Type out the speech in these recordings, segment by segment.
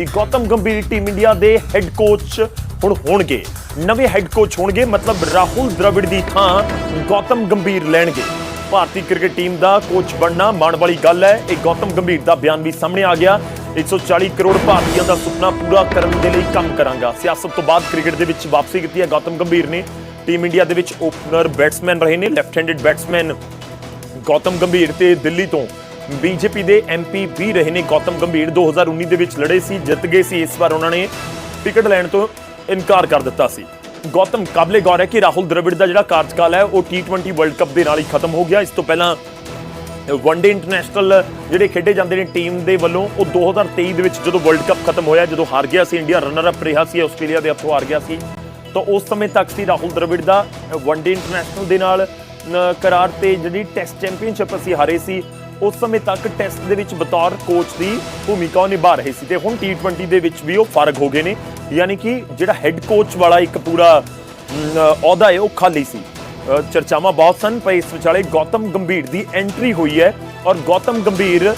ਕਿ Gautam Gambhir team India head head coach ਹੁਣ ਹੋਣਗੇ। ਨਵੇਂ ਹੈੱਡ ਕੋਚ ਹੋਣਗੇ, ਮਤਲਬ ਰਾਹੁਲ ਦ੍ਰਵਿੜ ਦੀ ਥਾਂ ਗੌਤਮ ਗੰਭੀਰ ਲੈਣਗੇ। ਭਾਰਤੀ ਕ੍ਰਿਕਟ ਟੀਮ ਦਾ ਕੋਚ ਬਣਨਾ ਮਾਣ ਵਾਲੀ ਗੱਲ ਹੈ। ਇਹ ਗੌਤਮ ਗੰਭੀਰ ਦਾ ਬਿਆਨ ਵੀ ਸਾਹਮਣੇ ਆ ਗਿਆ। 140 ਕਰੋੜ ਭਾਰਤੀਆਂ ਦਾ ਸੁਪਨਾ ਪੂਰਾ ਕਰਨ ਦੇ ਲਈ ਕੰਮ ਕਰਾਂਗਾ। ਸਿਆਸਤ ਤੋਂ ਬਾਅਦ ਕ੍ਰਿਕਟ ਦੇ ਵਿੱਚ ਵਾਪਸੀ ਕੀਤੀ ਹੈ ਗੌਤਮ ਗੰਭੀਰ ਨੇ। ਟੀਮ ਇੰਡੀਆ ਦੇ ਵਿੱਚ ਓਪਨਰ ਬੈਟਸਮੈਨ ਰਹੇ ਨੇ ਲੈਫਟ ਹੈਂਡਡ ਬੈਟਸਮੈਨ ਗੌਤਮ ਗੰਭੀਰ ਤੇ ਦਿੱਲੀ ਤੋਂ। ਬੀਜੇਪੀ ਦੇ ਐਮਪੀ ਵੀ ਰਹੇ ਨੇ। ਗੌਤਮ ਗੰਭੀਰ 2019 ਦੇ ਵਿੱਚ ਲੜੇ ਸੀ, ਜਿੱਤ ਗਏ ਸੀ। ਇਸ ਵਾਰ ਉਹਨਾਂ ਨੇ ਟਿਕਟ ਲੈਣ ਤੋਂ ਇਨਕਾਰ ਕਰ ਦਿੱਤਾ ਸੀ। ਗੌਤਮ, ਕਾਬਲੇ ਗੌਰ ਹੈ ਕਿ ਰਾਹੁਲ ਦ੍ਰਵਿੜ ਦਾ ਜਿਹੜਾ ਕਾਰਜਕਾਲ ਹੈ, ਉਹ T20 ਵਰਲਡ ਕੱਪ ਦੇ ਨਾਲ ਹੀ ਖਤਮ ਹੋ ਗਿਆ। ਇਸ ਤੋਂ ਪਹਿਲਾਂ ਵਨਡੇ ਇੰਟਰਨੈਸ਼ਨਲ ਜਿਹੜੇ ਖੇਡੇ ਜਾਂਦੇ ਨੇ ਟੀਮ ਦੇ ਵੱਲੋਂ, ਉਹ 2023 ਦੇ ਵਿੱਚ ਜਦੋਂ ਵਰਲਡ ਕੱਪ ਖਤਮ ਹੋਇਆ, ਜਦੋਂ ਹਾਰ ਗਿਆ ਸੀ, ਇੰਡੀਆ ਰਨਰ ਅਪ ਰਿਹਾ ਸੀ, ਆਸਟ੍ਰੇਲੀਆ ਦੇ ਹੱਥੋਂ ਹਾਰ ਗਿਆ ਸੀ, ਤਾਂ ਉਸ ਸਮੇਂ ਤੱਕ ਸੀ ਰਾਹੁਲ ਦ੍ਰਵਿੜ ਦਾ ਵਨਡੇ ਇੰਟਰਨੈਸ਼ਨਲ ਦੇ ਨਾਲ ਕਰਾਰ ਤੇ ਜਿਹੜੀ ਟੈਸਟ ਚੈਂਪੀਅਨਸ਼ਿਪ ਅਸੀਂ ਹਾਰੇ ਸੀ ਉਸ ਸਮੇਂ ਤੱਕ ਟੈਸਟ ਦੇ ਵਿੱਚ ਬਤੌਰ ਕੋਚ ਦੀ ਭੂਮਿਕਾ ਉਹ ਨਿਭਾ ਰਹੇ ਸੀ ਤੇ ਹੁਣ T20 ਦੇ ਵਿੱਚ ਵੀ ਉਹ ਫ਼ਰਕ ਹੋ ਗਏ ਨੇ। ਯਾਨੀ ਕਿ ਜਿਹੜਾ ਹੈੱਡ ਕੋਚ ਵਾਲਾ ਇੱਕ ਪੂਰਾ ਅਹੁਦਾ ਹੈ, ਉਹ ਖਾਲੀ ਸੀ। ਚਰਚਾਵਾਂ ਬਹੁਤ ਸਨ, ਪਰ ਇਸ ਵਿਚਾਲੇ ਗੌਤਮ ਗੰਭੀਰ ਦੀ ਐਂਟਰੀ ਹੋਈ ਹੈ ਔਰ ਗੌਤਮ ਗੰਭੀਰ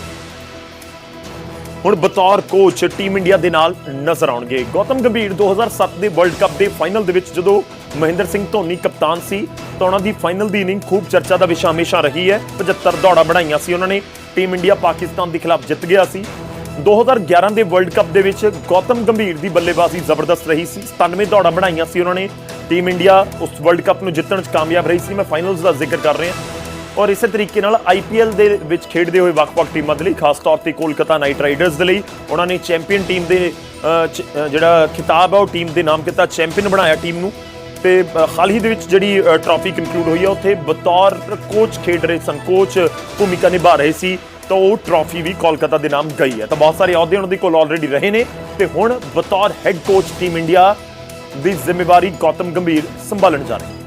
ਹੁਣ ਬਤੌਰ ਕੋਚ ਟੀਮ ਇੰਡੀਆ ਦੇ ਨਾਲ ਨਜ਼ਰ ਆਉਣਗੇ। ਗੌਤਮ ਗੰਭੀਰ 2007 ਦੇ ਵਰਲਡ ਕੱਪ ਦੇ ਫਾਈਨਲ ਦੇ ਵਿੱਚ ਜਦੋਂ ਮਹਿੰਦਰ ਸਿੰਘ ਧੋਨੀ ਕਪਤਾਨ ਸੀ, ਤਾਂ ਉਹਨਾਂ ਦੀ ਫਾਈਨਲ ਦੀ ਇਨਿੰਗ ਖੂਬ ਚਰਚਾ ਦਾ ਵਿਸ਼ਾ ਹਮੇਸ਼ਾ ਰਹੀ ਹੈ। 75 ਦੌੜਾਂ ਬਣਾਈਆਂ ਸੀ ਉਹਨਾਂ ਨੇ। ਟੀਮ ਇੰਡੀਆ ਪਾਕਿਸਤਾਨ ਦੇ ਖਿਲਾਫ ਜਿੱਤ ਗਿਆ ਸੀ। 2011 ਦੇ ਵਰਲਡ ਕੱਪ ਦੇ ਵਿੱਚ ਗੌਤਮ ਗੰਭੀਰ ਦੀ ਬੱਲੇਬਾਜ਼ੀ ਜ਼ਬਰਦਸਤ ਰਹੀ ਸੀ। 97 ਦੌੜਾਂ ਬਣਾਈਆਂ ਸੀ ਉਹਨਾਂ ਨੇ। ਟੀਮ ਇੰਡੀਆ ਉਸ ਵਰਲਡ ਕੱਪ ਨੂੰ ਜਿੱਤਣ 'ਚ ਕਾਮਯਾਬ ਰਹੀ ਸੀ। ਮੈਂ ਫਾਈਨਲਸ ਦਾ ਜ਼ਿਕਰ ਕਰ ਰਿਹਾ। ਔਰ ਇਸੇ ਤਰੀਕੇ ਨਾਲ ਆਈਪੀਐਲ ਦੇ ਵਿੱਚ ਖੇਡਦੇ ਹੋਏ ਵੱਖ-ਵੱਖ ਟੀਮਾਂ ਦੇ ਲਈ, ਖਾਸ ਤੌਰ ਤੇ ਕੋਲਕਾਤਾ ਨਾਈਟ ਰਾਈਡਰਸ ਦੇ ਲਈ, ਉਹਨਾਂ ਨੇ ਚੈਂਪੀਅਨ ਟੀਮ ਦੇ ਜਿਹੜਾ ਖਿਤਾਬ ਹੈ ਉਹ ਟੀਮ ਦੇ ਨਾਮ ਕੀਤਾ, ਚੈਂਪੀਅਨ ਬਣਾਇਆ ਟੀਮ ਨੂੰ। ਤੇ ਹਾਲ ਹੀ ਦੇ ਵਿੱਚ ਜਿਹੜੀ ਟਰਾਫੀ ਕੰਕਲੂਡ ਹੋਈ ਹੈ ਉੱਥੇ ਬਤੌਰ ਕੋਚ ਖੇਡ ਰਹੇ ਸਨ ਕੋਚ ਭੂਮਿਕਾ ਨਿਭਾ ਰਹੇ ਸੀ, ਤਾਂ ਉਹ ਟਰਾਫੀ ਵੀ ਕੋਲਕਾਤਾ ਦੇ ਨਾਮ ਗਈ ਹੈ ਤਾਂ ਬਹੁਤ ਸਾਰੇ ਅਹੁਦੇ ਉਹਨਾਂ ਦੇ ਕੋਲ ਆਲਰੇਡੀ ਰਹੇ ਨੇ, ਤੇ ਹੁਣ ਬਤੌਰ ਹੈੱਡ ਕੋਚ ਟੀਮ ਇੰਡੀਆ ਦੀ ਜ਼ਿੰਮੇਵਾਰੀ ਗੌਤਮ ਗੰਭੀਰ ਸੰਭਾਲਣ ਜਾ ਰਹੇ ਨੇ